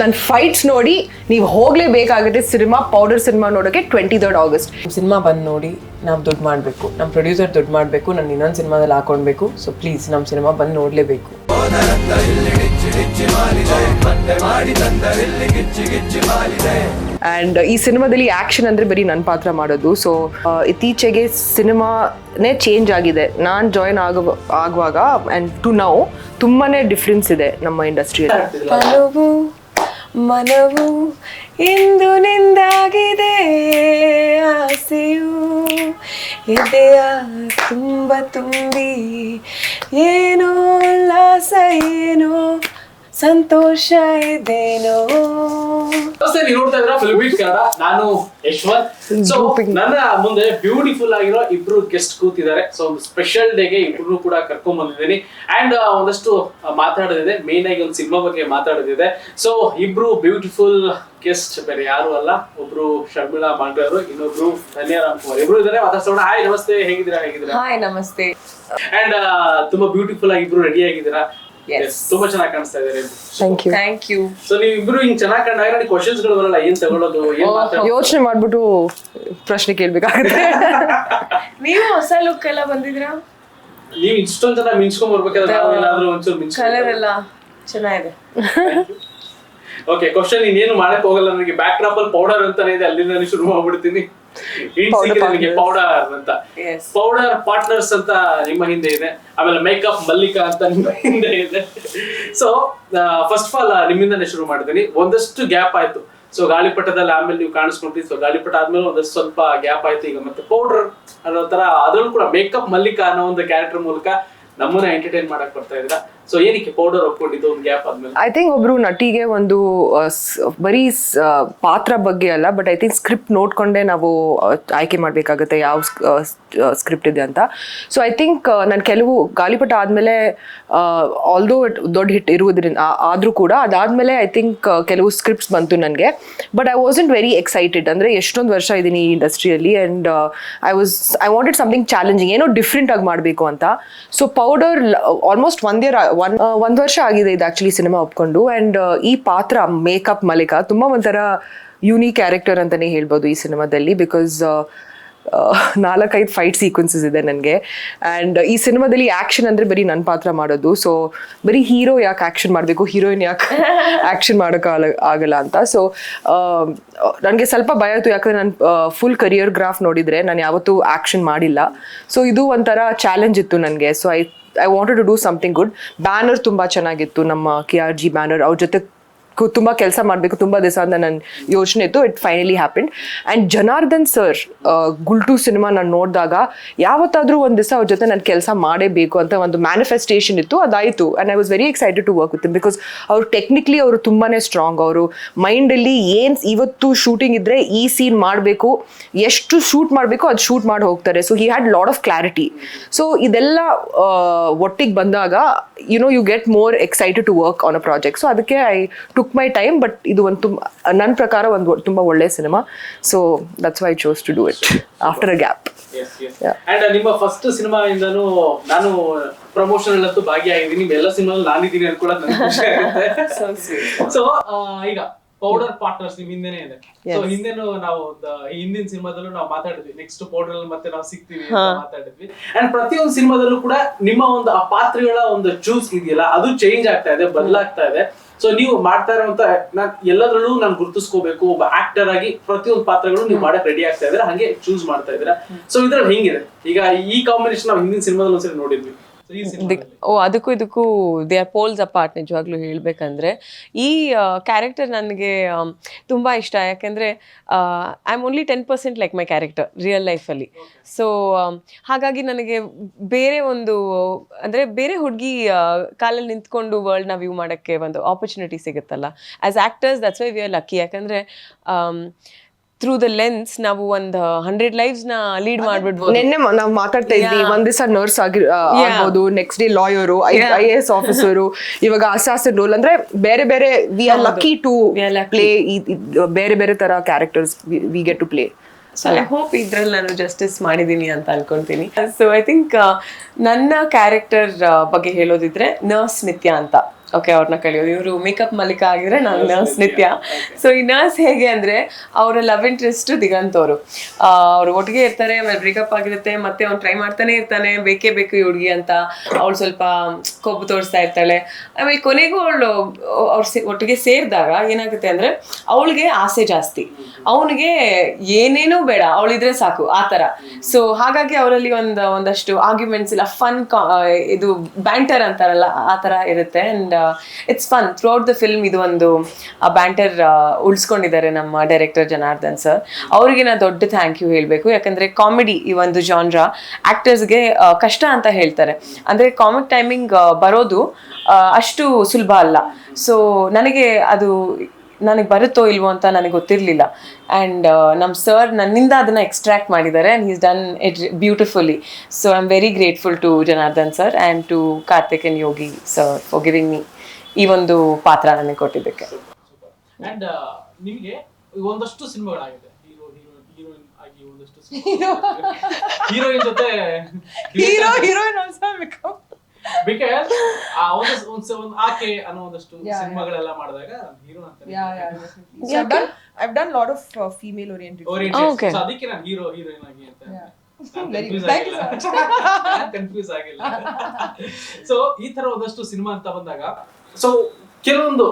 ನನ್ನ ಫೈಟ್ಸ್ ನೋಡಿ ನೀವು ಹೋಗ್ಲೇಬೇಕಾಗುತ್ತೆ ಸಿನಿಮಾ ಪೌಡರ್ ಸಿನಿಮಾ ನೋಡೋಕೆ ಟ್ವೆಂಟಿ ತರ್ಡ್ ಆಗಸ್ಟ್ ಸಿನಿಮಾ ಬಂದು ನೋಡಿ ನಾವು ದುಡ್ಡು ಮಾಡಬೇಕು. ನಮ್ಮ ಪ್ರೊಡ್ಯೂಸರ್ ದುಡ್ಡು ಮಾಡಬೇಕು ನಾನು ಇನ್ನೊಂದು ಸಿನಿಮಾದಲ್ಲಿ ಹಾಕೊಳ್ಬೇಕು ಸೊ ಪ್ಲೀಸ್ ನಮ್ಮ ಸಿನಿಮಾ ಬಂದು ನೋಡಲೇಬೇಕು. ಆ್ಯಂಡ್ ಈ ಸಿನಿಮಾದಲ್ಲಿ ಆ್ಯಕ್ಷನ್ ಅಂದರೆ ಬರೀ ನನ್ನ ಪಾತ್ರ ಮಾಡೋದು. ಸೊ ಇತ್ತೀಚೆಗೆ ಸಿನಿಮಾನೇ ಚೇಂಜ್ ಆಗಿದೆ. ನಾನು ಜಾಯಿನ್ ಆಗ ಆಗುವಾಗ ಆ್ಯಂಡ್ ಟು ನೌ ತುಂಬಾ ಡಿಫ್ರೆನ್ಸ್ ಇದೆ ನಮ್ಮ ಇಂಡಸ್ಟ್ರಿಯಲ್ಲಿ ಮನವು ಇಂದು ನಿಂದಾಗಿದೆ ಆಸೆಯು ಎದೆಯ ತುಂಬ ತುಂಬಿ ಏನೋ ಉಲ್ಲಾಸ ಏನೋ ಸಂತೋಷ ಇದೇನೋ? ನಮಸ್ತೆ ನೀವು ನೋಡ್ತಾ ಇದ್ರ ಫಿಲ್ಮೀಟ್ ಕನ್ನಡ. ನಾನು ಯಶ್ವಂತ್. ಸೊ ನನ್ನ ಮುಂದೆ ಬ್ಯೂಟಿಫುಲ್ ಆಗಿರೋ ಇಬ್ರು ಗೆಸ್ಟ್ ಕೂತಿದ್ದಾರೆ. ಸೊ ಒಂದು ಸ್ಪೆಷಲ್ ಡೇಗೆ ಇಬ್ರು ಕೂಡ ಕರ್ಕೊಂಡ್ ಬಂದಿದ್ದೀನಿ. ಅಂಡ್ ಒಂದಷ್ಟು ಮಾತಾಡೋದಿದೆ. ಮೇನ್ ಆಗಿ ಒಂದು ಸಿನಿಮಾ ಬಗ್ಗೆ ಮಾತಾಡೋದಿದೆ. ಸೊ ಇಬ್ರು ಬ್ಯೂಟಿಫುಲ್ ಗೆಸ್ಟ್ ಬೇರೆ ಯಾರು ಅಲ್ಲ. ಒಬ್ರು ಶರ್ಮಿಳಾ ಮಾಂಡ್ರವರು ಇನ್ನೊಬ್ರು ಧನ್ಯರಾಮ್ ಕುಮಾರ್. ಇಬ್ರು ಇದಾರೆ ಮಾತಾಡ್ಸೋಣ. ಹಾಯ್ ನಮಸ್ತೆ. ಹೇಗಿದ್ದೀರಾ? ಹೇಗಿದ್ದೀರಾ? ಹಾಯ್ ನಮಸ್ತೆ. ಅಂಡ್ ತುಂಬಾ ಬ್ಯೂಟಿಫುಲ್ ಆಗಿ ಇಬ್ರು ರೆಡಿ ಆಗಿದ್ದೀರಾ? ತುಂಬಾ ಚೆನ್ನಾಗಿ ಕಾಣಿಸ್ತಾ ಇದ್ದಾರೆ. Thank you thank you so ನೀವು ಇಬ್ರು ಹಿಂಗ್ ಚೆನ್ನಾಗಿ ಕಂಡಾಗ ನನಗೆ ಕ್ವಶನ್ಸ್ಗಳು ಬರಲ್ಲ ಏನ್ ತಗೊಳ್ಳೋದು ಏನ್ ಮಾತಾಡೋದು? ಯೋಚನೆ ಮಾಡ್ಬಿಟ್ಟು ಪ್ರಶ್ನೆ ಕೇಳ್ಬೇಕಾಗುತ್ತೆ. ನೀವು ಹೊಸ ಲುಕ್ ಎಲ್ಲ ಬಂದಿದ್ರಾ ನೀವು ಇಷ್ಟೊಂದ್ ಜನ ಮಿಂಚ್ಕೊಂಡ್ ಬರ್ಬೇಕಾದ್ರೆ ನಾವು ಏನಾದ್ರೂ ಒಂಚೂರು ಕಲರ್ ಎಲ್ಲ ಚೆನ್ನಾಗಿದೆ. ಓಕೆ ಕ್ವಶನ್ ಇನ್ನೇನು ಮಾಡಕ್ ಹೋಗಲ್ಲ ನನಗೆ ಬ್ಯಾಕ್ ಡ್ರಾಪ್ ಅಲ್ಲಿ ಪೌಡರ್ ಅಂತಾನೆ ಇದೆ ಅಲ್ಲಿಂದ ನಾನು ಶುರು ಮಾಡ್ಬಿಡ್ತೀನಿ. ಪೌಡರ್ ಅಂತ. ಪೌಡರ್ ಪಾರ್ಟ್ನರ್ಸ್ ಅಂತ ನಿಮ್ಮ ಹಿಂದೆ ಇದೆ. ಆಮೇಲೆ ಮೇಕಪ್ ಮಲ್ಲಿಕಾ ಅಂತ ನಿಮ್ಮ ಹಿಂದೆ ಇದೆ. ಸೊ ಫಸ್ಟ್ ಆಫ್ ಆಲ್ ನಿಮ್ಮಿಂದನೇ ಶುರು ಮಾಡಿದ್ದೀನಿ. ಒಂದಷ್ಟು ಗ್ಯಾಪ್ ಆಯ್ತು. ಸೊ ಗಾಳಿಪಟದಲ್ಲಿ ಆಮೇಲೆ ನೀವು ಕಾಣಿಸ್ಕೊಂಡ್ರಿ. ಸೊ ಗಾಳಿಪಟ ಆದ್ಮೇಲೆ ಒಂದಷ್ಟು ಸ್ವಲ್ಪ ಗ್ಯಾಪ್ ಆಯ್ತು ಈಗ. ಮತ್ತೆ ಪೌಡರ್ ಅನ್ನೋ ತರ ಅದ್ರಲ್ಲೂ ಕೂಡ ಮೇಕಪ್ ಮಲ್ಲಿಕಾ ಅನ್ನೋ ಒಂದು ಕ್ಯಾರೆಕ್ಟರ್ ಮೂಲಕ ನಮ್ಮನ್ನ ಎಂಟರ್ಟೈನ್ ಮಾಡಕ್ ಬರ್ತಾ ಇದ್ರ ಸೊ ಏನಕ್ಕೆ ಪೌಡರ್ ಒಂದು ಗ್ಯಾಪ್ ಆದ್ಮೇಲೆ? ಐ ಥಿಂಕ್ ಒಬ್ರು ನಟಿಗೆ ಒಂದು ಬರೀ ಪಾತ್ರ ಬಗ್ಗೆ ಅಲ್ಲ ಬಟ್ ಐ ಥಿಂಕ್ ಸ್ಕ್ರಿಪ್ಟ್ ನೋಡ್ಕೊಂಡೇ ನಾವು ಆಯ್ಕೆ ಮಾಡಬೇಕಾಗುತ್ತೆ ಯಾವ ಸ್ಕ್ರಿಪ್ಟ್ ಇದೆ ಅಂತ. ಸೊ ಐ ಥಿಂಕ್ ನಾನು ಕೆಲವು ಗಾಳಿಪಟ ಆದಮೇಲೆ ಆಲ್ದೋ ದೊಡ್ಡ ಹಿಟ್ ಇರುವುದರಿಂದ ಆದರೂ ಕೂಡ ಅದಾದ್ಮೇಲೆ ಐ ಥಿಂಕ್ ಕೆಲವು ಸ್ಕ್ರಿಪ್ಟ್ಸ್ ಬಂತು ನನಗೆ. But I wasn't very excited ಅಂದರೆ ಎಷ್ಟೊಂದು ವರ್ಷ ಇದ್ದೀನಿ ಈ ಇಂಡಸ್ಟ್ರಿಯಲ್ಲಿ and I was I wanted something challenging ಏನೋ ಡಿಫ್ರೆಂಟ್ ಆಗಿ ಮಾಡಬೇಕು ಅಂತ. ಸೊ ಪೌಡರ್ ಆಲ್ಮೋಸ್ಟ್ ಒಂದೇ ಒನ್ ಒಂದು ವರ್ಷ ಆಗಿದೆ ಇದು ಆಕ್ಚುಲಿ ಸಿನಿಮಾ ಒಪ್ಕೊಂಡು. ಅಂಡ್ ಈ ಪಾತ್ರ ಮೇಕಪ್ ಮಲಿಕಾ ತುಂಬಾ ಒಂಥರ ಯೂನಿಕ್ ಕ್ಯಾರೆಕ್ಟರ್ ಅಂತಾನೆ ಹೇಳ್ಬೋದು ಈ ಸಿನಿಮಾದಲ್ಲಿ ಬಿಕಾಸ್ ನಾಲ್ಕೈದು ಫೈಟ್ ಸೀಕ್ವೆನ್ಸಸ್ ಇದೆ ನನಗೆ. ಆ್ಯಂಡ್ ಈ ಸಿನಿಮಾದಲ್ಲಿ ಆ್ಯಕ್ಷನ್ ಅಂದರೆ ಬರೀ ನನ್ನ ಪಾತ್ರ ಮಾಡೋದು. ಸೊ ಬರೀ ಹೀರೋ ಯಾಕೆ ಆ್ಯಕ್ಷನ್ ಮಾಡಬೇಕು? ಹೀರೋಯಿನ್ ಯಾಕೆ ಆ್ಯಕ್ಷನ್ ಮಾಡೋಕ್ಕಾಗಲ್ಲ ಆಗಲ್ಲ ಅಂತ. ಸೊ ನನಗೆ ಸ್ವಲ್ಪ ಭಯ ಆಯಿತು. ಯಾಕಂದರೆ ನಾನು ಫುಲ್ ಕರಿಯರ್ ಗ್ರಾಫ್ ನೋಡಿದರೆ ನಾನು ಯಾವತ್ತೂ ಆ್ಯಕ್ಷನ್ ಮಾಡಿಲ್ಲ. ಸೊ ಇದು ಒಂಥರ ಚಾಲೆಂಜ್ ಇತ್ತು ನನಗೆ. So I I wanted to do something good banner ತುಂಬ ಚೆನ್ನಾಗಿತ್ತು. ನಮ್ಮ ಕೆ ಆರ್ ಜಿ ಬ್ಯಾನರ್ ಅವ್ರ ಜೊತೆ ತುಂಬಾ ಕೆಲಸ ಮಾಡಬೇಕು, ತುಂಬ ದಿವಸ ಅಂತ ನನ್ನ ಯೋಚನೆ ಇತ್ತು. It finally happened and Janardhan sir Gultoo cinema ನಾನು ನೋಡಿದಾಗ ಯಾವತ್ತಾದರೂ ಒಂದು ದಿವಸ ಅವ್ರ ಜೊತೆ ನಾನು ಕೆಲಸ ಮಾಡೇಬೇಕು ಅಂತ ಒಂದು ಮ್ಯಾನಿಫೆಸ್ಟೇಷನ್ ಇತ್ತು. ಅದಾಯಿತು. And I was very excited to work with because ಅವರು ಟೆಕ್ನಿಕ್ಲಿ ಅವರು ತುಂಬಾ ಸ್ಟ್ರಾಂಗ್ ಅವರು ಮೈಂಡಲ್ಲಿ ಏನು ಇವತ್ತು ಶೂಟಿಂಗ್ ಇದ್ದರೆ ಈ ಸೀನ್ ಮಾಡಬೇಕು, ಎಷ್ಟು ಶೂಟ್ ಮಾಡಬೇಕು ಅದು ಶೂಟ್ ಮಾಡಿ ಹೋಗ್ತಾರೆ. So he had lot of clarity so ಇದೆಲ್ಲ ಒಟ್ಟಿಗೆ ಬಂದಾಗ you know you get more excited to work on a project so ಅದಕ್ಕೆ I took my time but ಇದು ಒಂದು ತುಂಬ ನನ್ನ ಪ್ರಕಾರ ಒಂದು ತುಂಬ ಒಳ್ಳೆ cinema. So that's why chose to do it after a gap and ನಿಮ್ಮ ಫಸ್ಟ್ ಸಿನಿಮಾ ಇಂದನು ನಾನು ಪ್ರಮೋಷನ್ ಎಲ್ಲತ್ತೂ ಭಾಗಿಯಾಗಿದ್ದೀನಿ. ನಿಮ್ಮ ಎಲ್ಲ ಸಿನಿಮಾ ನಾನಿದ್ದೀನಿ ಅನ್ಕೊಳ್ಳೋದು ನನಗೆ ಖುಷಿ ಆಗುತ್ತೆ. ಸೊ ಈಗ ಪೌಡರ್ ಪಾರ್ಟ್ನರ್ಸ್ ನಿಮ್ ಹಿಂದೆನೆ ಇದೆ. ಸೊ ಹಿಂದೆನು ನಾವು ಹಿಂದಿನ ಸಿನಿಮಾದಲ್ಲೂ ನಾವು ಮಾತಾಡಿದ್ವಿ. ನೆಕ್ಸ್ಟ್ ಪೌಡರ್ ಅಲ್ಲಿ ಮತ್ತೆ ನಾವು ಸಿಗ್ತೀವಿ ಮಾತಾಡಿದ್ವಿ. ಅಂಡ್ ಪ್ರತಿಯೊಂದು ಸಿನಿಮಾದಲ್ಲೂ ಕೂಡ ನಿಮ್ಮ ಒಂದು ಆ ಪಾತ್ರಗಳ ಒಂದು ಚೂಸ್ ಇದೆಯಲ್ಲ ಅದು ಚೇಂಜ್ ಆಗ್ತಾ ಇದೆ ಬದಲಾಗ್ತಾ ಇದೆ. ಸೊ ನೀವು ಮಾಡ್ತಾ ಇರುವಂತ ನಾನ್ ಎಲ್ಲದರಲ್ಲೂ ನಾನು ಗುರುತಿಸ್ಕೋಬೇಕು ಒಬ್ಬ ಆಕ್ಟರ್ ಆಗಿ ಪ್ರತಿಯೊಂದು ಪಾತ್ರಗಳು ನೀವು ಮಾಡಕ್ ರೆಡಿ ಆಗ್ತಾ ಇದ್ರೆ ಹಂಗೆ ಚೂಸ್ ಮಾಡ್ತಾ ಇದ್ದೀರಾ. ಸೊ ಇದ್ರಲ್ಲಿ ಹೆಂಗಿದೆ? ಈಗ ಈ ಕಾಂಬಿನೇಷನ್ ನಾವು ಹಿಂದಿನ ಸಿನಿಮಾದಲ್ಲಿ ಒಂದ್ಸರಿ ನೋಡಿದ್ವಿ. ಓ ಅದಕ್ಕೂ ಇದಕ್ಕೂ ದೇ ಆರ್ ಪೋಲ್ಸ್ ಅಪಾರ್ಟ್ ನಿಜವಾಗ್ಲೂ ಹೇಳಬೇಕಂದ್ರೆ. ಈ ಕ್ಯಾರೆಕ್ಟರ್ ನನಗೆ ತುಂಬ ಇಷ್ಟ. ಯಾಕೆಂದರೆ I am only ten percent like my character real ಲೈಫಲ್ಲಿ ಸೊ ಹಾಗಾಗಿ ನನಗೆ ಬೇರೆ ಒಂದು ಅಂದರೆ ಬೇರೆ ಹುಡುಗಿ ಕಾಲಲ್ಲಿ ನಿಂತ್ಕೊಂಡು ವರ್ಲ್ಡ್ನ ವ್ಯೂ ಮಾಡೋಕ್ಕೆ ಒಂದು ಆಪರ್ಚುನಿಟಿ ಸಿಗುತ್ತಲ್ಲ. As actors that's why we are lucky ಯಾಕಂದರೆ ಥ್ರೂ ದ ಲೆನ್ಸ್ ನಾವು ಒಂದು ಹಂಡ್ರೆಡ್ನ ಲೀಡ್ ಮಾಡ್ಬಿಡ್ಬೋದು. ನಿನ್ನೆ ನಾವು ಮಾತಾಡ್ತಾ ಇದ್ವಿ ಒಂದ್ ದಿವಸ ನರ್ಸ್ ಆಗಿ ಆಗ್ಬೋದು next day lawyer I A S officer ಇವಾಗ ಅಸಾಸ್ ರೋಲ್ ಅಂದ್ರೆ ಬೇರೆ ಬೇರೆ we are lucky to We are lucky. Play ಬೇರೆ ಬೇರೆ ತರ characters we get to play so I hope ಇದ್ರಲ್ಲಿ ನಾನು ಜಸ್ಟಿಸ್ ಮಾಡಿದ್ದೀನಿ ಅಂತ ಅನ್ಕೊಂತೀನಿ. ಸೊ ಐ ಥಿಂಕ್ ನನ್ನ ಕ್ಯಾರೆಕ್ಟರ್ ಬಗ್ಗೆ ಹೇಳೋದಿದ್ರೆ ನರ್ಸ್ ನಿತ್ಯ ಅಂತ. ಓಕೆ ಅವ್ರನ್ನ ಕಳಿಯೋದು. ಇವರು ಮೇಕಪ್ ಮಲ್ಲಿಕ ಆಗಿದ್ರೆ ನಾನು ನರ್ಸ್ ನಿತ್ಯ ಸೊ ಈ ನರ್ಸ್ ಹೇಗೆ ಅಂದ್ರೆ ಅವರ ಲವ್ ಇಂಟ್ರೆಸ್ಟ್ ದಿಗಂತ್ ಅವರು. ಅವ್ರು ಒಟ್ಟಿಗೆ ಇರ್ತಾರೆ ಆಮೇಲೆ ಬ್ರೇಕಪ್ ಆಗಿರುತ್ತೆ ಮತ್ತೆ ಅವ್ನು ಟ್ರೈ ಮಾಡ್ತಾನೆ ಇರ್ತಾನೆ ಬೇಕೇ ಬೇಕು ಈ ಹುಡುಗಿ ಅಂತ ಅವಳು ಸ್ವಲ್ಪ ಕೊಬ್ಬು ತೋರಿಸ್ತಾ ಇರ್ತಾಳೆ. ಆಮೇಲೆ ಕೊನೆಗೂ ಅವಳು ಅವ್ರ ಒಟ್ಟಿಗೆ ಸೇರಿದಾಗ ಏನಾಗುತ್ತೆ ಅಂದ್ರೆ ಅವಳಿಗೆ ಆಸೆ ಜಾಸ್ತಿ. ಅವನಿಗೆ ಏನೇನೂ ಬೇಡ ಅವಳಿದ್ರೆ ಸಾಕು ಆ ಥರ ಸೊ ಹಾಗಾಗಿ ಅವರಲ್ಲಿ ಒಂದು ಒಂದಷ್ಟು ಆರ್ಗ್ಯುಮೆಂಟ್ಸ್ ಇಲ್ಲ ಫನ್ ಇದು ಬ್ಯಾಂಟರ್ ಅಂತಾರಲ್ಲ ಆ ಥರ ಇರುತ್ತೆ. And it's fun throughout the film ಇದು ಒಂದು ಬ್ಯಾಂಟರ್ ಉಳಿಸ್ಕೊಂಡಿದ್ದಾರೆ ನಮ್ಮ ಡೈರೆಕ್ಟರ್ ಜನಾರ್ದನ್ ಸರ್ ಅವರಿಗೆ ನಾನು ದೊಡ್ಡ ಥ್ಯಾಂಕ್ ಯು ಹೇಳಬೇಕು. ಯಾಕಂದ್ರೆ ಕಾಮಿಡಿ ಈ ಒಂದು ಜಾನ್ರ ಆ್ಯಕ್ಟರ್ಸ್ಗೆ ಕಷ್ಟ ಅಂತ ಹೇಳ್ತಾರೆ. ಅಂದ್ರೆ ಕಾಮಿಕ್ ಟೈಮಿಂಗ್ ಬರೋದು ಆ, ಅಷ್ಟು ಸುಲಭ ಅಲ್ಲ. ಸೊ ನನಗೆ ಅದು ನನಗೆ ಬರುತ್ತೋ ಇಲ್ವೋ ಅಂತ ನನಗೆ ಗೊತ್ತಿರಲಿಲ್ಲ. ಆ್ಯಂಡ್ ನಮ್ಮ ಸರ್ ನನ್ನಿಂದ ಅದನ್ನು ಎಕ್ಸ್ಟ್ರಾಕ್ಟ್ ಮಾಡಿದ್ದಾರೆ and he's done it beautifully so I am very grateful to Janardhan sir and to Karthik and Yogi sir for giving me ಈ ಒಂದು ಪಾತ್ರ ನನಗೆ ಕೊಟ್ಟಿದ್ದಕ್ಕೆ. ಆ್ಯಂಡ್ ನಿಮಗೆ ಒಂದಷ್ಟು ಸಿನಿಮಾಗಳಾಗಿದೆ. ಹೀರೋ ಹೀರೋ ಹೀರೋಯಿನ್ ಜೊತೆ ಹೀರೋ ಹೀರೋಯಿನ್ ಬಿಕಾಸ್ ಆ ಒಂದು ಒಂದ್ ಸ- ಒಂದ್ ಆಕೆ ಅನ್ನೋ ಒಂದಷ್ಟು ಸಿನಿಮಾಗಳೆಲ್ಲ ಮಾಡಿದಾಗ ಹೀರೋ ಅಂತ I've done lot of I've done I've done a lot of uh, female oriented. So ಅದಕ್ಕೆ ನಾನು ಹೀರೋ ಹೀರೋಯಿನ್ ಆಗಿ ಅಂತ ಕನ್ಫ್ಯೂಸ್ ಆಗಿಲ್ಲ. ಸೊ ಈ ತರ ಒಂದಷ್ಟು ಸಿನಿಮಾ ಅಂತ ಬಂದಾಗ ಸೊ ಕೆಲವೊಂದು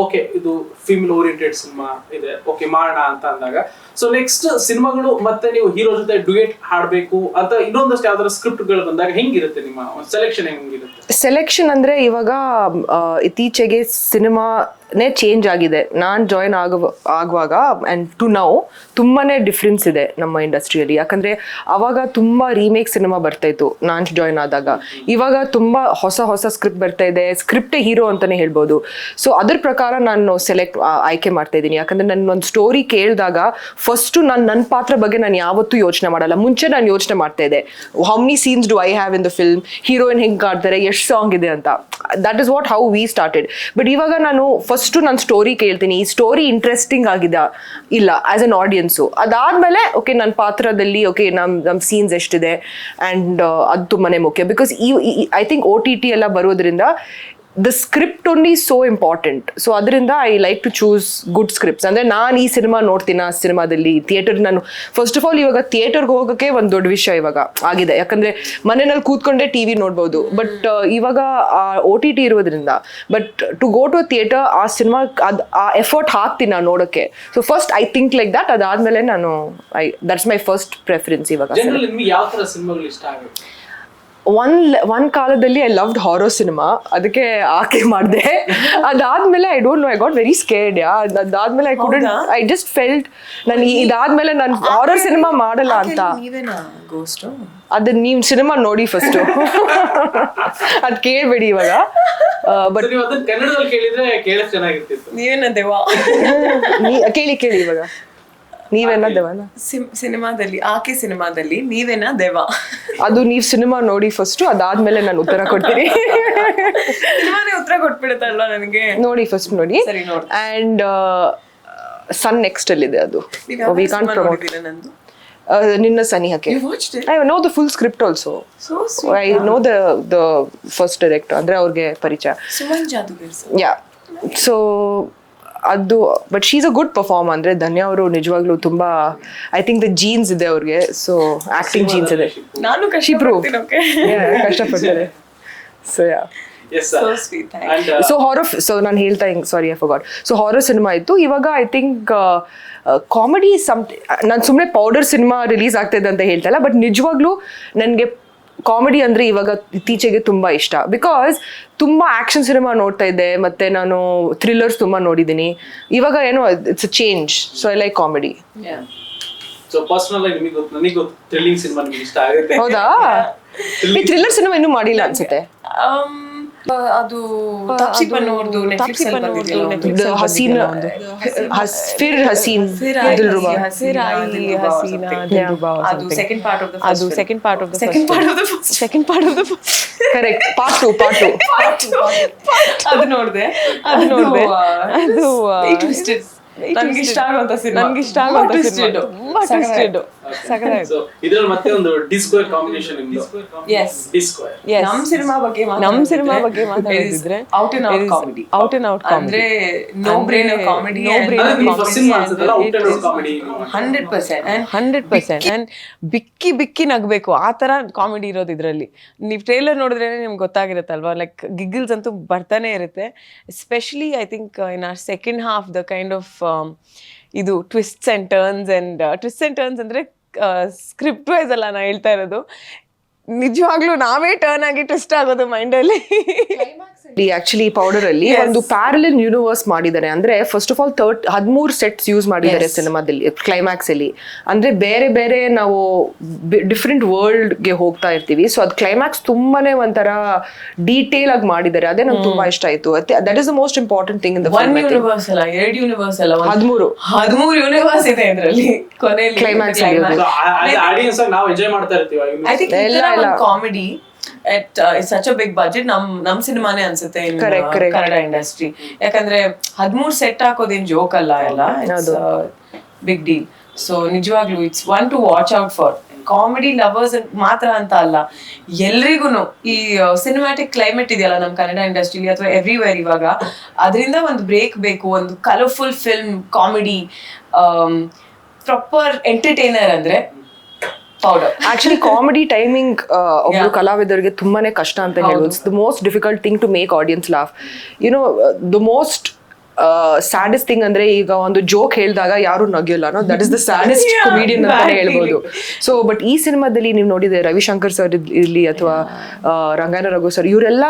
ಓಕೆ ಇದು ಫೀಮೇಲ್ ಓರಿಯೆಂಟೆಡ್ ಸಿನಿಮಾ ಇದೆ. ಓಕೆ ಮಾಡೋಣ ಅಂತ ಅಂದಾಗ ಸೊ ನೆಕ್ಸ್ಟ್ ಸಿನಿಮಾಗಳು ಮತ್ತೆ ನೀವು ಹೀರೋ ಜೊತೆ ಡುಯೆಟ್ ಹಾಡಬೇಕು ಅಂತ ಇನ್ನೊಂದಷ್ಟು ಯಾವ್ದಾರ ಸ್ಕ್ರಿಪ್ಟ್ಗಳು ಬಂದಾಗ ಹೆಂಗಿರುತ್ತೆ ನಿಮ್ಮ ಸೆಲೆಕ್ಷನ್ ಹೆಂಗಿರುತ್ತೆ? ಸೆಲೆಕ್ಷನ್ ಅಂದ್ರೆ ಇವಾಗ ಇತ್ತೀಚೆಗೆ ಸಿನಿಮಾ ನೇ ಚೇಂಜ್ ಆಗಿದೆ. ನಾನು ಜಾಯಿನ್ ಆಗ, ಆಗುವಾಗ ಆ್ಯಂಡ್ ಟು ನೌ ತುಂಬಾನೇ ಡಿಫ್ರೆನ್ಸ್ ಇದೆ ನಮ್ಮ ಇಂಡಸ್ಟ್ರಿಯಲ್ಲಿ ಯಾಕಂದ್ರೆ ಆವಾಗ ತುಂಬ ರೀಮೇಕ್ ಸಿನಿಮಾ ಬರ್ತಾಯಿತ್ತು ನಾನು ಜಾಯಿನ್ ಆದಾಗ. ಇವಾಗ ತುಂಬ ಹೊಸ ಹೊಸ ಸ್ಕ್ರಿಪ್ಟ್ ಬರ್ತಾ ಇದೆ. ಸ್ಕ್ರಿಪ್ಟೇ ಹೀರೋ ಅಂತಾನೆ ಹೇಳ್ಬೋದು. ಸೊ ಅದ್ರ ಪ್ರಕಾರ ನಾನು ಸೆಲೆಕ್ಟ್ ಆಯ್ಕೆ ಮಾಡ್ತಾ ಇದ್ದೀನಿ. ಯಾಕಂದ್ರೆ ನನ್ನ ಒಂದು ಸ್ಟೋರಿ ಕೇಳಿದಾಗ ಫಸ್ಟು ನಾನು ನನ್ನ ಪಾತ್ರ ಬಗ್ಗೆ ನಾನು ಯಾವತ್ತೂ ಯೋಚನೆ ಮಾಡಲ್ಲ. ಮುಂಚೆ ನಾನು ಯೋಚನೆ ಮಾಡ್ತಾ ಇದ್ದೆ. How many scenes do I have in the film heroine ಹೆಂಗೆ ಕಾಡ್ತಾರೆ ಎಷ್ಟು ಸಾಂಗ್ ಇದೆ ಅಂತ. That is what how we started but ಇವಾಗ ನಾನು ಫಸ್ಟು ನನ್ನ ಸ್ಟೋರಿ ಕೇಳ್ತೀನಿ. ಈ ಸ್ಟೋರಿ ಇಂಟ್ರೆಸ್ಟಿಂಗ್ ಆಗಿದೆ. ಇಲ್ಲ ಆಸ್ ಅನ್ ಆಡಿಯನ್ಸು ಅದಾದ್ಮೇಲೆ ಓಕೆ ನನ್ನ ಪಾತ್ರದಲ್ಲಿ ಓಕೆ ನಮ್ಮ ನಮ್ಮ ಸೀನ್ಸ್ ಎಷ್ಟಿದೆ. ಆ್ಯಂಡ್ ಅದು ತುಂಬಾನೇ ಮುಖ್ಯ. ಬಿಕಾಸ್ ಈ I think O T T ಎಲ್ಲ ಬರೋದ್ರಿಂದ the script only so important so ಅದರಿಂದ I like to choose good scripts ಅಂದರೆ ನಾನು ಈ ಸಿನಿಮಾ ನೋಡ್ತೀನಿ ಆ ಸಿನಿಮಾದಲ್ಲಿ ಥಿಯೇಟರ್ ನಾನು ಫಸ್ಟ್ ಆಫ್ ಆಲ್ ಇವಾಗ ಥಿಯೇಟರ್ಗೆ ಹೋಗೋಕ್ಕೆ ಒಂದು ದೊಡ್ಡ ವಿಷಯ ಇವಾಗ ಆಗಿದೆ ಯಾಕಂದರೆ ಮನೆಯಲ್ಲಿ ಕೂತ್ಕೊಂಡೇ ಟಿ ವಿ ನೋಡ್ಬೋದು ಬಟ್ ಇವಾಗ ಓ ಟಿ ಟಿ ಇರೋದ್ರಿಂದ but to go to theatre ಆ ಸಿನಿಮಾ ಅದು ಆ ಎಫರ್ಟ್ ಹಾಕ್ತೀನಿ ನಾನು ನೋಡೋಕ್ಕೆ so first I think like that ಅದಾದಮೇಲೆ ನಾನು I that's my first preference ಇವಾಗ ಯಾವ ಥರ ಸಿನಿಮಾಗಳು ಇಷ್ಟ ಆಗುತ್ತೆ? ಒನ್ ಒನ್ ಕಾಲದಲ್ಲಿ ಐ ಲವ್ಡ್ ಹಾರೋ ಸಿನಿಮಾ ಅದಕ್ಕೆ ಆಕೆ ಮಾಡಿದೆ. ಅದಾದ್ಮೇಲೆ I don't know I got very scared yeah. ಅದಾದ್ಮೇಲೆ I could I just felt ನಾನು ಇದಾದ್ಮೇಲೆ ನಾನು ಹಾರರ್ ಸಿನಿಮಾ ಮಾಡಲ್ಲ ಅಂತ. ನೀವೇನಾ ಗೋಸ್ಟ್ ಅದನ್ನ ನೀವು ಸಿನಿಮಾ ನೋಡಿ ಫಸ್ಟ್ ಅದ್ ಕೇಳ್ಬೇಡಿ ಇವಾಗ. ಬಟ್ ಕನ್ನಡದಲ್ಲಿ ಕೇಳಿದ್ರೆ ಕೇಳಕ್ ಚೆನ್ನಾಗಿರ್ತಿತ್ತು. ನೀವೇನ ದೇವಾ ಕೇಳಿ ಕೇಳಿ ಇವಾಗ. ನೀವೇನದವನ ಸಿನಿಮಾದಲ್ಲಿ ಆಕೆ ಸಿನಿಮಾದಲ್ಲಿ ನೀವೇನ ದೇವ? ಅದು ನೀವು ಸಿನಿಮಾ ನೋಡಿ ಫಸ್ಟ್ ಅದಾದ್ಮೇಲೆ ನಾನು ಉತ್ತರ ಕೊಡ್ತೀನಿ. ಸಿನಿಮಾನೇ ಉತ್ತರ ಕೊಟ್ಬಿಡುತ್ತಲ್ವಾ ನನಗೆ? ನೋಡಿ ಫಸ್ಟ್ ನೋಡಿ. ಅಂಡ್ ಸನ್ ನೆಕ್ಸ್ಟ್ ಅಲ್ಲಿ ಇದೆ ಅದು ವಿ ಕಾಂಟ್ ಪ್ರಮೋಟ್ ನಂದು? ನಿನ್ನ ಸನಿಹಕ್ಕೆ. I know the full script also I know the the first director ಅಂದ್ರೆ ಅವ್ರಿಗೆ ಪರಿಚಯ. ಯಾ ಸೊ ಅದು but she's a good perform ಅಂದ್ರೆ ಧನ್ಯ ಅವರು ನಿಜವಾಗ್ಲೂ ತುಂಬಾ ಐ ಥಿಂಕ್ ದ ಜೀನ್ಸ್ ಇದೆ ಅವ್ರಿಗೆ ಸೊ ಆಕ್ಟಿಂಗ್ ಜೀನ್ಸ್ ಇದೆ. ನಾನು ಕಷ್ಟಪಡ್ತಾರೆ. So yeah so horror so ನಾನು ಹೇಳ್ತಾ ಹಿಂಗೆ sorry I thought so horror cinema ಇತ್ತು. ಇವಾಗ ಐ ಥಿಂಕ್ ಕಾಮಿಡಿ ಸಮ್ ನಾನು ಸುಮ್ಮನೆ ಪೌಡರ್ ಸಿನಿಮಾ ರಿಲೀಸ್ ಆಗ್ತಿದೆ ಅಂತ ಹೇಳ್ತಾ ಇಲ್ಲ ಬಟ್ ನಿಜವಾಗ್ಲೂ ನನಗೆ ಕಾಮಿಡಿ ಅಂದ್ರೆ ಇವಾಗ ಇತ್ತೀಚೆಗೆ ತುಂಬಾ ಇಷ್ಟ. ಬಿಕಾಸ್ ತುಂಬಾ ಆಕ್ಷನ್ ಸಿನಿಮಾ ನೋಡ್ತಾ ಇದ್ದೆ ಮತ್ತೆ ನಾನು ಥ್ರಿಲ್ಲರ್ಸ್ ತುಂಬಾ ನೋಡಿದ್ದೀನಿ. ಇವಾಗ ಏನೋ it's a change so I like comedy so personal ಆಗಿ ನಿಮಗೆ ಗೊತ್ತು ನನಗೆ ಗೊತ್ತು ಥ್ರಿಲ್ಲಿಂಗ್ ಸಿನಿಮಾ ನಿಮಗೆ ಇಷ್ಟ ಆಗುತ್ತೆ. ಹೌದಾ? ಈ ಥ್ರಿಲ್ಲರ್ ಸಿನಿಮಾ ಇನ್ನೂ ಮಾಡಿಲ್ಲ ಅನ್ಸುತ್ತೆ. Um, ಅದು ಹಸೀನ್ ಹಸ್ ಫಿರ್ ಹಸೀನ್ ಹಸೀನಾ ದಿಲ್ರುಬಾ or ಅದು. ಸೆಕೆಂಡ್ ಪಾರ್ಟ್ ಆಫ್ ದ ಅದು second part of the second part of the second part of the correct part two part two ಅದು ನೋಡಿದೆ. ಅದು ನೋಡಿದೆ. ಅದು ನನ್ಗೆ ಇಷ್ಟ ಆಗುವಂತ ಸಿನಿಮಾ. ನನ್ಗೆ ಇಷ್ಟ ಆಗುವಂತ ಸಿನಿಮಾ. ತುಂಬಾ ಟ್ವಿಸ್ಟೆಡ್ ಸೊ ಇದ್ರಲ್ಲಿ ಮತ್ತೆ ಒಂದು ಡಿಸ್ಕ್ವೇರ್ ಕಾಂಬಿನೇಷನ್ ಎಸ್ Yes. ನಮ್ ಸಿನಿಮಾ ಬಗ್ಗೆ ನಮ್ ಸಿನಿಮಾ ಬಗ್ಗೆ ಮಾತಾಡಿದ್ರೆ out and out comedy out and out ಅಂದ್ರೆ no brain comedy no brainer ಅಂದ್ರೆ first cinema ಅನ್ಸುತ್ತಲ್ಲ out and out comedy hundred percent and hundred percent and ಬಿಕ್ಕಿ ಬಿಕ್ಕಿ ನಗಬೇಕು. ಆ ತರ ಕಾಮಿಡಿ ಇರೋದು ಇದರಲ್ಲಿ. ನೀವು ಟ್ರೇಲರ್ ನೋಡಿದ್ರೆ ನಿಮ್ಗೆ ಗೊತ್ತಾಗಿರುತ್ತಲ್ವಾ? ಲೈಕ್ ಗಿಗ್ಲ್ಸ್ ಅಂತೂ ಬರ್ತಾನೆ ಇರುತ್ತೆ. Especially I think in our second half the kind of ಇದು twists and turns and twist and turns ಅಂದರೆ ಸ್ಕ್ರಿಪ್ಟ್ ವೈಸ್ ಅಲ್ಲ ನಾನು ಹೇಳ್ತಾ ಇರೋದು. ನಿಜವಾಗ್ಲೂ ನಾವೇ ಟರ್ನ್ ಆಗಿ ಟ್ವಿಸ್ಟ್ ಆಗೋದು ಮೈಂಡಲ್ಲಿ ಆಕ್ಚುಲಿ ಪೌಡರ್ ಅಲ್ಲಿ ಒಂದು ಪ್ಯಾರಲಿನ್ ಯೂನಿವರ್ಸ್ ಮಾಡಿದ್ದಾರೆ. ಅಂದ್ರೆ ಫಸ್ಟ್ ಆಫ್ ಆಲ್ ತರ್ಟ್ ಹದಿಮೂರು ಸೆಟ್ಸ್ ಯೂಸ್ ಮಾಡಿದ್ದಾರೆ ಸಿನಿಮಾದಲ್ಲಿ ಕ್ಲೈಮ್ಯಾಕ್ಸ್ ಅಲ್ಲಿ. ಅಂದ್ರೆ ಬೇರೆ ಬೇರೆ ನಾವು ಡಿಫ್ರೆಂಟ್ ವರ್ಲ್ಡ್ಗೆ ಹೋಗ್ತಾ ಇರ್ತೀವಿ. ಸೊ ಅದು ಕ್ಲೈಮ್ಯಾಕ್ಸ್ ತುಂಬಾನೇ ಒಂಥರ ಡೀಟೇಲ್ ಆಗಿ ಮಾಡಿದ್ದಾರೆ. ಅದೇ ನಂಗೆ ತುಂಬಾ ಇಷ್ಟ ಆಯ್ತು. That is the most important thing universe ಅಲ್ಲ ಎರಡ್ ಯೂನಿವರ್ಸ್ ಅಲ್ಲ ಒಂದ್- ಹದಿಮೂರು. ಹದಿಮೂರು ಯೂನಿವರ್ಸ್ ಇದೆ ಇದರಲ್ಲಿ. ಕೊನೆಯಲ್ಲಿ Climax ಅಲ್ಲಿ ಸೊ ಆಡಿಯನ್ಸ್ ಆಗಿ ನಾವು ಎಂಜಾಯ್ ಮಾಡ್ತಾ ಇರ್ತೀವಿ ಐ ಥಿಂಕ್ ಎಲ್ಲ, ಎಲ್ಲ. Comedy at such a big budget ನಮ್ ನಮ್ ಸಿನಿಮಾನೇ ಅನ್ಸುತ್ತೆ in, Correct, uh, correct. Kannada industry ಯಾಕಂದ್ರೆ ಹದಿಮೂರ್ ಸೆಟ್ ಹಾಕೋದೇನ್ ಜೋಕ್ ಅಲ್ಲ ಎಲ್ಲ. ಬಿಗ್ ಡೀಲ್ ಸೊ ನಿಜವಾಗ್ಲೂ it's one to watch out for comedy lovers ಮಾತ್ರ ಅಂತ ಅಲ್ಲ. ಎಲ್ರಿಗೂ ಈ ಸಿನಿಮ್ಯಾಟಿಕ್ ಕ್ಲೈಮೇಟ್ ಇದೆಯಲ್ಲ ನಮ್ ಕನ್ನಡ ಇಂಡಸ್ಟ್ರಿಲಿ ಅಥವಾ ಎವ್ರಿವೇರ್ ಇವಾಗ ಅದರಿಂದ ಒಂದು ಬ್ರೇಕ್ ಬೇಕು ಒಂದು colourful film comedy proper entertainer ಅಂದ್ರೆ ಆಕ್ಚುಲಿ ಕಾಮಿಡಿ ಟೈಮಿಂಗ್ ಒಬ್ಬರು ಕಲಾವಿದರಿಗೆ ತುಂಬಾನೇ ಕಷ್ಟ ಅಂತ ಹೇಳೋದು the most difficult thing to make audience laugh you know the most saddest thing ಅಂದ್ರೆ ಈಗ ಒಂದು ಜೋಕ್ ಹೇಳಿದಾಗ ಯಾರು ನಗಿಯಲ್ಲ no that is the saddest comedian ಅಂತ ಹೇಳ್ಬೋದು. ಸೊ ಬಟ್ ಈ ಸಿನಿಮಾದಲ್ಲಿ ನೀವು ನೋಡಿದ್ರೆ ರವಿಶಂಕರ್ ಸರ್ ಇರ್ಲಿ ಅಥವಾ ರಂಗಾಯಣ ರಘು ಸರ್ ಇವರೆಲ್ಲ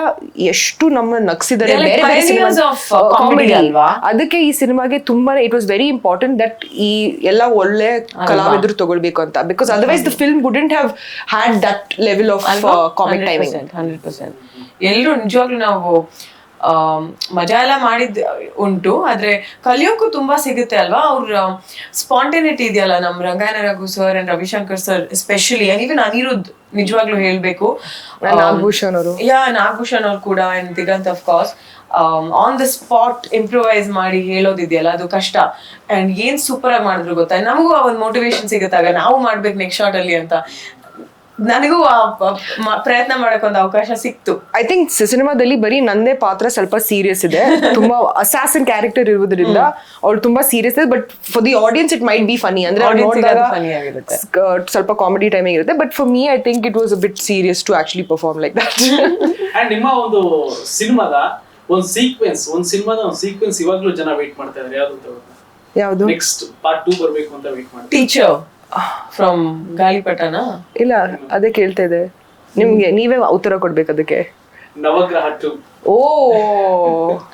ಎಷ್ಟು ನಮ್ಮ ನಗ್ಸಿದ್ದಾರೆ ಬೇರೆ ಬೇರೆ of, uh, ಕಾಮಿಡಿ ಅಲ್ವಾ? ಅದಕ್ಕೆ ಈ ಸಿನಿಮಾಗೆ ತುಂಬಾನೇ it was very important that ಈ ಎಲ್ಲ ಒಳ್ಳೆ ಕಲಾವಿದರು ತಗೊಳ್ಬೇಕು ಅಂತ. Because otherwise the film wouldn't have had that level of comic timing hundred percent ಎಲ್ಲರೂ ನಿಜವಾಗ್ಲೂ ನಾವು ಮಜಾ ಎಲ್ಲ ಮಾಡಿದ್ ಉಂಟು. ಆದ್ರೆ ಕಲಿಯೋಕ್ಕೂ ತುಂಬಾ ಸಿಗುತ್ತೆ ಅಲ್ವಾ? ಅವ್ರ ಸ್ಪಾಂಟೇನಿಟಿ ಇದೆಯಲ್ಲ ನಮ್ Rangayana Raghu sir and Ravishankar sir especially even Anirudh ನಿಜವಾಗ್ಲೂ ಹೇಳ್ಬೇಕು. ನಾಗಭೂಷಣ್ ಅವರು. ಯಾ ನಾಗಭೂಷಣ್ ಅವ್ರು ಕೂಡ and Diganth of course on the spot improvise ಮಾಡಿ ಹೇಳೋದಿದೆಯಲ್ಲ ಅದು ಕಷ್ಟ. ಅಂಡ್ ಏನ್ ಸೂಪರ್ ಆಗಿ ಮಾಡಿದ್ರು ಗೊತ್ತಾ? ನಮಗೂ ಆ ಒಂದು ಮೋಟಿವೇಶನ್ ಸಿಗುತ್ತಾಗ ನಾವು ಮಾಡ್ಬೇಕು ನೆಕ್ಸ್ಟ್ ಶಾರ್ಟ್ ಅಲ್ಲಿ ಅಂತ. ನನಗೂ ಪ್ರಯತ್ನ ಮಾಡಕ್ ಒಂದು ಅವಕಾಶ ಸಿಕ್ತು. ಐ ಥಿಂಕ್ ಸಿನಿಮಾದಲ್ಲಿ ಬರೀ ನಂದೇ ಪಾತ್ರ ಸ್ವಲ್ಪ ಸೀರಿಯಸ್ ಇದೆ. ತುಂಬಾ ಅಸಾಸನ್ ಕ್ಯಾರೆಕ್ಟರ್ ಇರುವುದರಿಂದ ಅವ್ಳು ತುಂಬಾ ಸೀರಿಯಸ್ ಇದೆ but for the audience it might be funny ಅಂದ್ರೆ. ಸ್ವಲ್ಪ ಕಾಮಿಡಿ ಟೈಮಿಂಗ್ ಇರುತ್ತೆ. But for me I think it was a bit serious to actually perform like that and ನಿಮ್ಮ ಒಂದು ಸಿನಿಮಾದ ಒಂದು ಸೀಕ್ವೆನ್ಸ್ ಒಂದು ಸಿನಿಮಾದ ಒಂದು ಸೀಕ್ವೆನ್ಸ್ ಇವಾಗ್ಲೂ ಜನ ವೇಟ್ ಮಾಡ್ತಾ ಇದ್ದಾರೆ ಯಾವ್ದು ಯಾವುದು? ನೆಕ್ಸ್ಟ್ ಪಾರ್ಟ್ ಟೂ ಬರಬೇಕು ಅಂತ ವೇಟ್ ಮಾಡ್ತಾರೆ ಟೀಚರ್ ಫ್ರಮ್ ಗಾಳಿಪಟನ ಇಲ್ಲ ಅದೇ ಕೇಳ್ತಾ ಇದೆ ನಿಮ್ಗೆ ನೀವೇ ಉತ್ತರ ಕೊಡ್ಬೇಕು ಅದಕ್ಕೆ. Navagraha two oh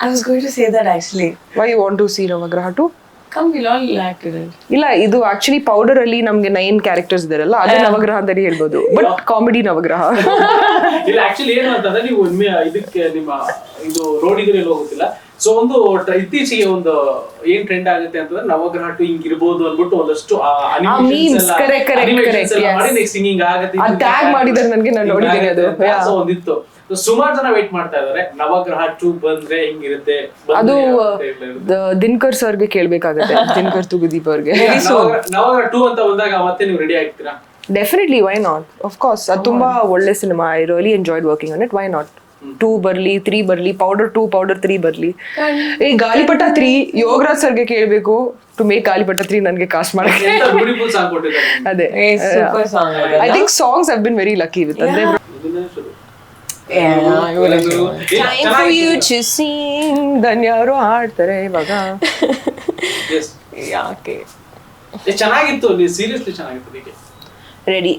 I was going to say that actually why want to see Navagraha two come will all acted ಇಲ್ಲ ಇದು ಆಕ್ಚುಲಿ ಪೌಡರ್ ಅಲ್ಲಿ ನಮ್ಗೆ ನೈನ್ ಕ್ಯಾರೆಕ್ಟರ್ಸ್ ಇದಾರಲ್ಲ ಅದೇ ನವಗ್ರಹ ಅಂತಾನೆ ಹೇಳ್ಬೋದು. ಬಟ್ ಕಾಮಿಡಿ ನವಗ್ರಹ. ಇಲ್ಲ ಆಕ್ಚುಲಿ ಏನು ಅಂತಂದ್ರೆ ನೀವು ಇದಕ್ಕೆ ನಿಮ್ಮ ಇದು ರೋಡಿಗೆ ಹೋಗುತ್ತಿಲ್ಲ ಗೊತ್ತಿಲ್ಲ ಸೊ ಒಂದು ಇತ್ತೀಚೆಗೆ ಒಂದು ಏನ್ ಟ್ರೆಂಡ್ ಆಗುತ್ತೆ ಅಂತಂದ್ರೆ ನವಗ್ರಹ ಟು ಹಿಂಗ್ ಇರ್ಬೋದು ಅಂದ್ಬಿಟ್ಟು ಒಂದಷ್ಟು ಒಂದಿತ್ತು. ಸುಮಾರು ಜನ ವೇಟ್ ಮಾಡ್ತಾ ಇದಾರೆ. ನವಗ್ರಹ ಟು ಬಂದ್ರೆ ಹಿಂಗಿರುತ್ತೆ ಅದು ದಿನಕರ್ ಸರ್ಗೆ ಕೇಳ್ಬೇಕಾಗತ್ತೆ. ದಿನಕರ್ ತುಗುದೀಪ್ ಅವ್ರಿಗೆ. ನವಗ್ರಹ ನವಗ್ರಹ ಟು ಅಂತ ಬಂದಾಗ ಮತ್ತೆ ನೀವು ರೆಡಿ ಆಗ್ತೀರಾ? Definitely why not of course ಅದು ತುಂಬಾ ಒಳ್ಳೆ cinema I really enjoyed working on it why not two ಬರ್ಲಿ ತ್ರೀ ಬರ್ಲಿ ಪೌಡರ್ ಟೂ ಪೌಡರ್ ತ್ರೀ ಬರ್ಲಿ ಈ ಗಾಲಿಪಟ ತ್ರೀ ಯೋಗರಾಜ್ ಸರ್ಗೆ ಕೇಳ್ಬೇಕು. ಟು ಮೇಕ್ ಗಾಲಿಪಟ ತ್ರೀ ನನ್ಗೆ ಕಾಸ್ಟ್ ಮಾಡಕ್ಕೆ ಎಂತ ಬ್ಯೂಟಿಫುಲ್ ಸಾಂಗ್ ಕೊಟ್ಟಿದ್ದಾರೆ. ಅದೇ. Super song I think songs have been very lucky with ಅಂದ್ರೆ ಇದನ್ನೇ ಶುರು. ಟೈಮ್ ಫಾರ್ ಚೆನ್ನಾಗಿತ್ತು. ಯು ಟು ಸಿಂಗ್ ಧನ್ಯರು ಹಾಡ್ತಾರೆ ಇವಾಗ. Yes. ಯಾಕೆ? ಏ, ಚೆನ್ನಾಗಿತ್ತು ನೀವು ಸೀರಿಯಸ್ಲಿ ಚೆನ್ನಾಗಿತ್ತು ಅದಕ್ಕೆ ರೆಡಿ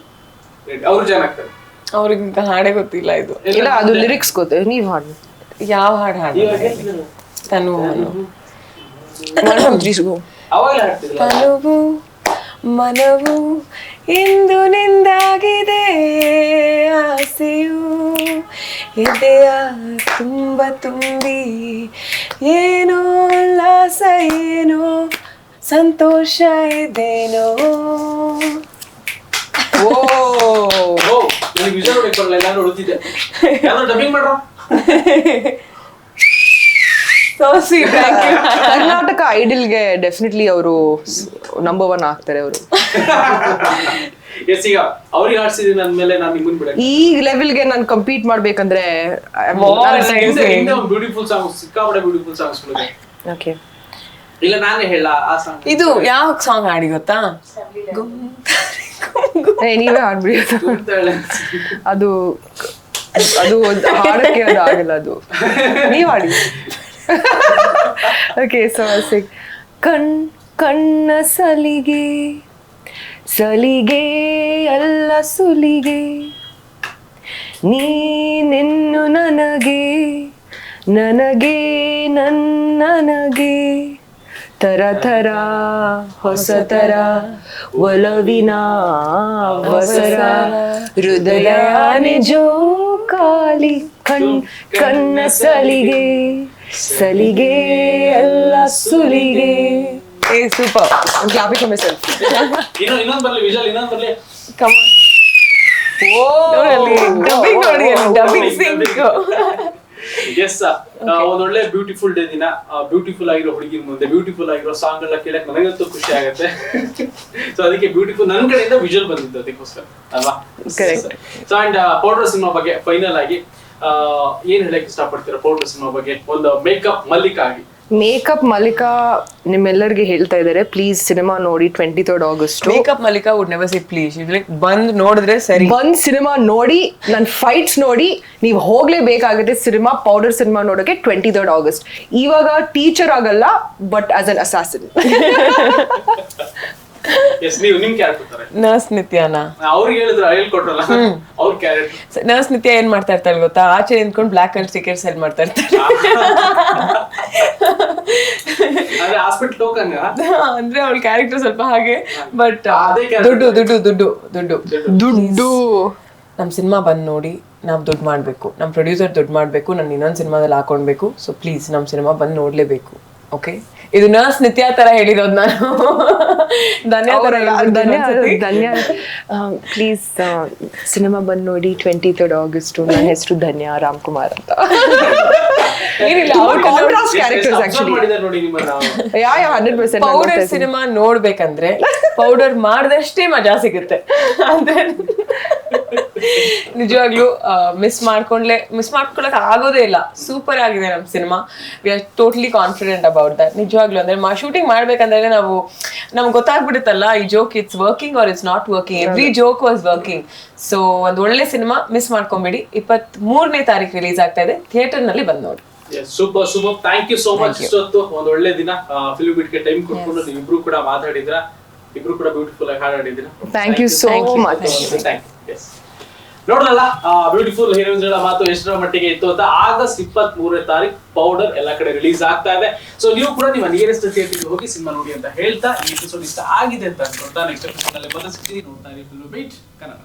ಅವ್ರು ಚೆನ್ನಾಗ್ತಾರೆ ಅವ್ರಿಗೆ ಹಾಡೇ ಗೊತ್ತಿಲ್ಲ ಇದು. ಇಲ್ಲ ಅದು ಲಿರಿಕ್ಸ್ ಗೊತ್ತೆ. ನೀವ್ ಹಾಡು. ಯಾವ ಹಾಡು ಹಾಡು. ತನು ತನುವು ಮನವು ಇಂದು ನಿಂದಾಗಿದೆ. ಆಸೆಯು ಇದೆಯ ತುಂಬ ತುಂಬಿ. ಏನೋ ಉಲ್ಲಾಸ ಏನೋ ಸಂತೋಷ ಇದೇನೋ ಓ. ನನಗೆ ವಿಜಯ್ ಹೊಡಕ್ ಬರಲ್ಲ ಎಲ್ಲಾರು ಹೊಡುತ್ತಿದ್ದೆ ಯಾರು ಡಬ್ಬಿಂಗ್ ಮಾಡ್ರ ಸೊ ಥ್ಯಾಂಕ್ ಯು ಕರ್ನಾಟಕ ಐಡಲ್ಗೆ ಡೆಫಿನೆಟ್ಲಿ ಅವರು ನಂಬರ್ ಒನ್ ಆಗ್ತಾರೆ ಅವರು. ಎಸ್ ಈಗ ಅವ್ರಿಗೆ ಆಡ್ಸಿದೀನಿ ಅಂದ್ಮೇಲೆ ನಾನು ನಿಮ್ಮನ್ ಬಿಡಕ್ಕೆ. ಈ ಲೆವೆಲ್ಗೆ ನಾನು ಕಂಪೀಟ್ ಮಾಡ್ಬೇಕಂದ್ರೆ ಬ್ಯೂಟಿಫುಲ್ ಸಾಂಗ್ಸ್ ಸಿಕ್ಕಾಪಟ್ಟೆ ಬ್ಯೂಟಿಫುಲ್ ಸಾಂಗ್ಸ್ ಓಕೆ ಇಲ್ಲ ನಾನೇ ಹೇಳ ಆ ಸಾಂಗ್ ಇದು ಯಾವ ಸಾಂಗ್ ಹಾಡಿ ಗೊತ್ತಾ? ನೀವೇ ಹಾಡ್ಬಿಡಿ ಅದು. ಅದು ಒಂದ್ ಹಾಡಕ್ಕೆ ಅದು ಆಗಲ್ಲ ಅದು. ಓಕೆ ಕಣ್, ಕಣ್ಣ ಸಲಿಗೆ ಸಲಿಗೆ ಎಲ್ಲ ಸುಲಿಗೆ. ನೀನೆನ್ನು ನನಗೆ ನನಗೆ ನನ್ನನಗೆ. ತರ ತರ ಹೊಸ ತರ ಒಲವಿನ ಅವಸರ ಹೃದಯ ನಿಜೋ ಕಾಲಿ ಕಣ್ ಕಣ್ಣ ಸಲಿಗೆ ಸಲಿಗೆ ಎಲ್ಲ ಸುಲಿಗೆ. ಏ ಸೂಪರ್. ಕ್ಲಾಪಿಂಗ್ ಫಾರ್ ಮೈಸೆಲ್ಫ್ ಇನ್ನೊ ಇನ್ನೊಂದು ಬರ್ಲಿ ವಿಜಲ್ ಇನ್ನೊಂದ್ ಬರ್ಲಿ. ಡಬ್ಬಿಂಗ್ ನೋಡಿ ಡಬ್ಬಿಂಗ್ ಸಿಂಕ್ ಎಸ್ ಒಂದೊಳ್ಳೆ ಬ್ಯೂಟಿಫುಲ್ ಡೇ ದಿನ. ಬ್ಯೂಟಿಫುಲ್ ಆಗಿರೋ ಹುಡುಗಿ ಮುಂದೆ ಬ್ಯೂಟಿಫುಲ್ ಆಗಿರೋ ಸಾಂಗ್ ಎಲ್ಲ ಕೇಳಕ್ ನನಗಂತೂ ಖುಷಿ ಆಗುತ್ತೆ. ಸೊ ಅದಕ್ಕೆ ಬ್ಯೂಟಿಫುಲ್ ನನ್ನ ಕಡೆಯಿಂದ ವಿಜುವಲ್ ಬಂದಿತ್ತು ಅದಕ್ಕೋಸ್ಕರ. ಅಲ್ವಾ. ಸೊ ಅಂಡ್ ಪೌಡರ್ ಸಿನಿಮಾ ಬಗ್ಗೆ ಫೈನಲ್ ಆಗಿ ಏನ್ ಹೇಳಕ್ ಇಷ್ಟಪಡ್ತೀರಾ ಪೌಡರ್ ಸಿನಿಮಾ ಬಗ್ಗೆ? ಒಂದು ಮೇಕಪ್ ಮಲ್ಲಿಕ್ ಆಗಿ ಮೇಕಪ್ ಮಲ್ಲಿಕಾ ನಿಮ್ಮೆಲ್ಲರಿಗೆ ಹೇಳ್ತಾ ಇದ್ದಾರೆ. ಪ್ಲೀಸ್ ಸಿನಿಮಾ ನೋಡಿ twenty third August makeup Mallika would never see please like ಬಂದ್ ನೋಡಿದ್ರೆ ಸರಿ. ಬಂದ್ ಸಿನಿಮಾ ನೋಡಿ ನನ್ನ ಫೈಟ್ಸ್ ನೋಡಿ ನೀವು ಹೋಗ್ಲೇಬೇಕಾಗುತ್ತೆ ಸಿನಿಮಾ ಪೌಡರ್ ಸಿನಿಮಾ ನೋಡೋಕೆ ಟ್ವೆಂಟಿ ತರ್ಡ್ ಆಗಸ್ಟ್ ಇವಾಗ ಟೀಚರ್ ಆಗಲ್ಲ but as an assassin yes ನೀವು ನಿಮ್ ಕ್ಯಾರೆಕ್ಟರ್ ನರ್ಸ್ ನಿತ್ಯಾನ? ಅವ್ರಿಗೆ ಹೇಳಿದ್ರ ಹೇಳ್ಕೊಟ್ರಲ್ಲ. ಅವ್ರ ಕ್ಯಾರೆಕ್ಟರ್ ನರ್ಸ್ ನಿತ್ಯ ಏನ್ ಮಾಡ್ತಾ ಇರ್ತಾಳೆ ಗೊತ್ತಾ? ಆಚೆ ನಿಂತ್ಕೊಂಡು ಬ್ಲಾಕ್ ಅಂಡ್ ಟಿಕೆಟ್ ಸೆಲ್ ಮಾಡ್ತಾ ಇರ್ತಾರೆ ಅಂದ್ರೆ ಅವ್ಳ ಟೋಕನ್ ಅಂದ್ರೆ ಅವಳ ಕ್ಯಾರೆಕ್ಟರ್ ಸ್ವಲ್ಪ ಹಾಗೆ ಬಟ್. ದುಡ್ಡು ದುಡ್ಡು ದುಡ್ಡು ದುಡ್ಡು. ದುಡ್ಡು. ನಮ್ಮ ಸಿನಿಮಾ ಬಂದು ನೋಡಿ ನಾವು ದುಡ್ಡು ಮಾಡಬೇಕು. ನಮ್ಮ ಪ್ರೊಡ್ಯೂಸರ್ ದುಡ್ಡು ಮಾಡಬೇಕು ನಾನು ಇನ್ನೊಂದು ಸಿನಿಮಾದಲ್ಲಿ ಹಾಕೊಳ್ಬೇಕು ಸೊ ಪ್ಲೀಸ್ ನಮ್ಮ ಸಿನಿಮಾ ಬಂದು ನೋಡಲೇಬೇಕು. ಓಕೆ ಇದು ನರ್ಸ್ ನಿತ್ಯ ತರ ಹೇಳಿರೋದು ನಾನು. ಧನ್ಯ ತರ ಧನ್ಯ ಪ್ಲೀಸ್ ಸಿನಿಮಾ ಬಂದ್ ನೋಡಿ ಟ್ವೆಂಟಿ ತರ್ಡ್ ಆಗಸ್ಟ್ ನನ್ನ ಹೆಸರು ಧನ್ಯ ಅಂತ. Yeah yeah hundred powder cinema ನೋಡ್ಬೇಕಂದ್ರೆ ಪೌಡರ್ ಮಾಡ್ದಷ್ಟೇ ಮಜಾ ಸಿಗುತ್ತೆ. ಅಂದ್ರೆ ನಿಜವಾಗ್ಲೂ ಮಿಸ್ ಮಾಡ್ಕೊಂಡ್ಲೆ ಮಿಸ್ ಮಾಡ್ಕೊಳಕ್ ಆಗೋದೇ ಇಲ್ಲ. ಸೂಪರ್ ಆಗಿದೆ ನಮ್ cinema we are totally confident about that ನಿಜವಾಗ್ಲೂ ಅಂದ್ರೆ ಮಾ ಶೂಟಿಂಗ್ ಮಾಡ್ಬೇಕಂದ್ರೆ ನಾವು ನಮ್ಗೆ ಗೊತ್ತಾಗ್ಬಿಡುತ್ತಲ್ಲ ಈ joke it's working or it's not working every joke was working so ಒಂದ್ ಒಳ್ಳೆ ಸಿನಿಮಾ ಮಿಸ್ ಮಾಡ್ಕೊಂಬಿಡಿ. ಇಪ್ಪತ್ತ್ ಮೂರನೇ ತಾರೀಕು ರಿಲೀಸ್ ಆಗ್ತಾ ಇದೆ. ಥಿಯೇಟರ್ನಲ್ಲಿ ಬಂದ್ ನೋಡಿ. Super super thank you so much ಇಷ್ಟೊತ್ತು. ಒಂದ್ ಒಳ್ಳೆ ದಿನ. ಫಿಲ್ಮ್ ಬಿಟ್ಗೆ ಟೈಮ್ ಕೊಟ್ಕೊಂಡು ನೀವಿಬ್ರು ಕೂಡ ಮಾತಾಡಿದ್ರ ಇಬ್ರು ಕೂಡ ಬ್ಯೂಟಿಫುಲ್ ಆಗಿ ಹಾಡಾಡಿದ್ದೀರಾ ಥ್ಯಾಂಕ್ ಯು ಸೋ ಮಚ್ ನೋಡಲ್ಲ ಬ್ಯೂಟಿಫುಲ್ ಹೀರೋಯಿನ್ಸ್ಗಳ ಮಾತು ಎಷ್ಟರ ಮಟ್ಟಿಗೆ ಇತ್ತು ಅಂತ ಆಗಸ್ಟ್ ಇಪ್ಪತ್ತ್ ಮೂರನೇ ತಾರೀಕು ಪೌಡರ್ ಎಲ್ಲ ಕಡೆ ರಿಲೀಸ್ ಆಗ್ತಾ ಇದೆ. ಸೊ ನೀವು ಕೂಡ ನಿಮ್ಮ ನಿಯರೆಸ್ಟ್ ಥಿಯೇಟರ್ಗೆ ಹೋಗಿ ಸಿನಿಮಾ ನೋಡಿ ಅಂತ ಹೇಳ್ತಾ ಈ ಎಪಿಸೋಡ್ ಇಷ್ಟ ಆಗಿದೆ ಅಂತ ಅನ್ಕೊಂತಾ ನೆಕ್ಸ್ಟ್ ಎಪಿಸೋಡ್ ಅಲ್ಲಿ ಬಂದ ಸಿಗ್ತೀನಿ. ನೋಡ್ತಾ ಇರಿ ಫಿಲ್ಮ್ ಬೀಟ್ ಕನ್ನಡ